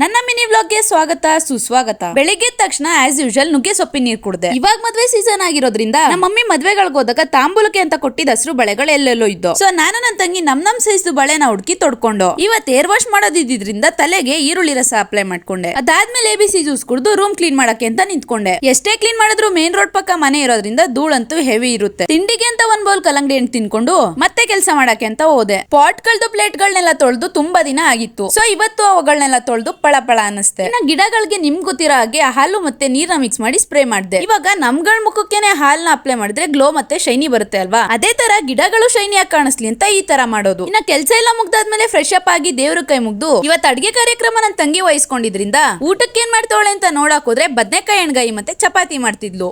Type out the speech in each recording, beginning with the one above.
ನನ್ನ ಮಿನಿ ವ್ಲಾಗ್ಗೆ ಸ್ವಾಗತ, ಸುಸ್ವಾಗತ. ಬೆಳಿಗ್ಗೆ ತಕ್ಷಣ ಆಸ್ ಯೂಶಲ್ ನುಗ್ಗೆ ಸೊಪ್ಪಿನ ನೀರು ಕುಡ್ದೆ. ಇವಾಗ ಮದ್ವೆ ಸೀಸನ್ ಆಗಿರೋದ್ರಿಂದ ನಮ್ಮ ಮಮ್ಮಿ ಮದ್ವೆಗಳಿಗೆ ಹೋದಾಗ ತಾಂಬೂಲಕ್ಕೆ ಅಂತ ಕೊಟ್ಟಿದ್ದ ಹಸಿರು ಬಳೆಗಳು ಎಲ್ಲೆಲ್ಲೋ ಇದ್ದು. ಸೊ ನಾನು ನನ್ನ ತಂಗಿ ನಮ್ ನಮ್ ಸೈಜ್ ಬಳೆನ ಹುಡುಕಿ ತೊಡ್ಕೊಂಡು. ಇವತ್ತು ಏರ್ ವಾಶ್ ಮಾಡೋದಿದ್ರಿಂದ ತಲೆಗೆ ಈರುಳ್ಳಿ ರಸ ಅಪ್ಲೈ ಮಾಡ್ಕೊಂಡೆ. ಅದಾದ್ಮೇಲೆ ಎ ಬಿ ಸಿ ಜ್ಯೂಸ್ ಕುಡಿದು ರೂಮ್ ಕ್ಲೀನ್ ಮಾಡಕ್ಕೆ ಅಂತ ನಿಂತ್ಕೊಂಡೆ. ಎಷ್ಟೇ ಕ್ಲೀನ್ ಮಾಡಿದ್ರು ಮೇನ್ ರೋಡ್ ಪಕ್ಕ ಮನೆ ಇರೋದ್ರಿಂದ ಧೂಳಂತೂ ಹೆವಿ ಇರುತ್ತೆ. ತಿಂಡಿಗೆ ಅಂತ ಒಂದ್ ಬೌಲ್ ಕಲಂಗಡಿ ಹಣ್ಣು ತಿನ್ಕೊಂಡು ಮತ್ತೆ ಕೆಲಸ ಮಾಡಕ್ಕೆ ಅಂತ ಹೋದೆ. ಪಾಟ್ಗಳದ್ದು ಪ್ಲೇಟ್ಗಳನ್ನೆಲ್ಲ ಪ್ಲೇಟ್ ಗಳನ್ನೆಲ್ಲ ತೊಳೆದು ತುಂಬಾ ದಿನ ಆಗಿತ್ತು. ಸೊ ಇವತ್ತು ಅವುಗಳನ್ನೆಲ್ಲ ತೊಳೆದು ಪಳ ಪಳ ಅನ್ನಿಸ್ತೆ. ಇನ್ನ ಗಿಡಗಳಿಗೆ ನಿಮ್ ಗೊತ್ತಿರೋ ಹಾಗೆ ಹಾಲು ಮತ್ತೆ ನೀರ್ನ ಮಿಕ್ಸ್ ಮಾಡಿ ಸ್ಪ್ರೇ ಮಾಡಿದೆ. ಇವಾಗ ನಮ್ಗಳ ಮುಖಕ್ಕೆನೆ ಹಾಲ್ನ ಅಪ್ಲೈ ಮಾಡಿದ್ರೆ ಗ್ಲೋ ಮತ್ತೆ ಶೈನಿ ಬರುತ್ತೆ ಅಲ್ವಾ? ಅದೇ ತರ ಗಿಡಗಳು ಶೈನಿಯಾಗಿ ಕಾಣಿಸ್ಲಿ ಅಂತ ಈ ತರ ಮಾಡೋದು. ಇನ್ನ ಕೆಲಸ ಎಲ್ಲ ಮುಗ್ದಾದ್ಮೇಲೆ ಫ್ರೆಶ್ ಅಪ್ ಆಗಿ ದೇವ್ರ ಕೈ ಮುಗ್ದು ಇವತ್ತು ಅಡಿಗೆ ಕಾರ್ಯಕ್ರಮ ನನ್ ತಂಗಿ ವಹಿಸ್ಕೊಂಡಿದ್ರಿಂದ ಊಟಕ್ಕೆ ಏನ್ ಮಾಡ್ತಾವಳೆ ಅಂತ ನೋಡಕ್ ಹೋದ್ರೆ ಬದ್ನೆಕಾಯಿ ಎಣ್ಗಾಯಿ ಮತ್ತೆ ಚಪಾತಿ ಮಾಡ್ತಿದ್ಲು.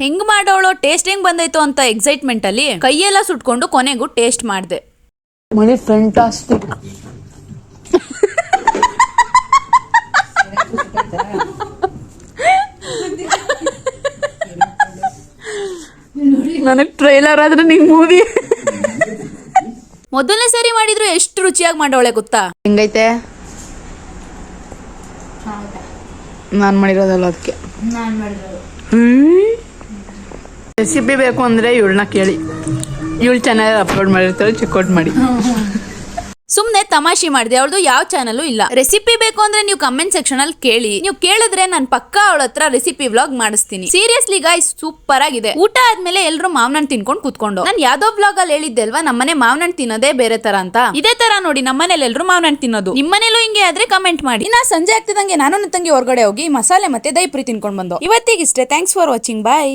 ಹೆಂಗ್ ಮಾಡೋಳು ಟೇಸ್ಟ್ ಹೆಂಗ್ ಬಂದೈತು ಅಂತ ಎಕ್ಸೈಟ್ಮೆಂಟ್ ಅಲ್ಲಿ ಕೈಯೆಲ್ಲ ಸುಟ್ಕೊಂಡು ಕೊನೆಗೂ ಟೇಸ್ಟ್ ಮಾಡಿದೆ. ಮಣಿ ಫ್ಯಾಂಟಾಸ್ಟಿಕ್ ನನಗೆ ಟ್ರೈಲರ್ ಆದ್ರೆ ನಿಂಗೆ ಮೂವಿ ಮೊದಲನೇ ಸರಿ ಮಾಡಿದ್ರು ಎಷ್ಟು ರುಚಿಯಾಗಿ ಮಾಡೋಳೆ ಗೊತ್ತಾ? ಹೆಂಗೈತೆ? ನಾನು ಮಾಡಿರೋದಲ್ಲ ಅದಕ್ಕೆ ರೆಸಿಪಿ ಬೇಕು ಅಂದ್ರೆ ಇವಳನ್ನ ಕೇಳಿ. ಇವಳು ಚಾನಲ್ ಅಪ್ಲೋಡ್ ಮಾಡಿರ್ತಾರೆ ಚೆಕ್ಔಟ್ ಮಾಡಿ. ಸುಮ್ನೆ ತಮಾಷೆ ಮಾಡಿದೆ, ಅವಳದು ಯಾವ ಚಾನಲ್ ಇಲ್ಲ. ರೆಸಿಪಿ ಬೇಕು ಅಂದ್ರೆ ನೀವು ಕಮೆಂಟ್ ಸೆಕ್ಷನ್ ಅಲ್ಲಿ ಕೇಳಿ. ನೀವು ಕೇಳಿದ್ರೆ ನಾನು ಪಕ್ಕಾ ಅವಳ ಹತ್ರ ರೆಸಿಪಿ ವ್ಲಾಗ್ ಮಾಡಿಸ್ತೀನಿ. ಸೀರಿಯಸ್ಲಿ ಗಾಯ್ ಸೂಪರ್ ಆಗಿದೆ. ಊಟ ಆದ್ಮೇಲೆ ಎಲ್ರು ಮಾವನಣ್ಣ ತಿನ್ಕೊಂಡು ಕುತ್ಕೊಂಡು. ನಾನು ಯಾವ್ದೋ ವ್ಲಾಗ್ ಅಲ್ಲಿ ಹೇಳಿದ್ದೆ ಅಲ್ವಾ, ನಮ್ಮನೆ ಮಾವನಣ್ಣ ತಿನ್ನೋದೇ ಬೇರೆ ತರ ಅಂತ. ಇದೇ ತರ ನೋಡಿ, ನಮ್ಮನೇಲಿ ಎಲ್ರು ಮಾವನಣ್ಣ ತಿನ್ನೋದು. ನಿಮ್ಮನೇಲೂ ಹಿಂಗೆ ಆದ್ರೆ ಕಮೆಂಟ್ ಮಾಡಿ. ಇನ್ನ ಸಂಜೆ ಆಗ್ತಿದಂಗೆ ನಾನು ನನ್ನ ತಂಗಿ ಹೊರಗಡೆ ಹೋಗಿ ಮಸಾಲೆ ಮತ್ತೆ ದೈಪುರಿ ತಿನ್ಕೊಂಡು ಬಂದು. ಇವತ್ತಿಗಿಷ್ಟೇ ಥ್ಯಾಂಕ್ಸ್ ಫಾರ್ ವಾಚಿಂಗ್ ಬಾಯ್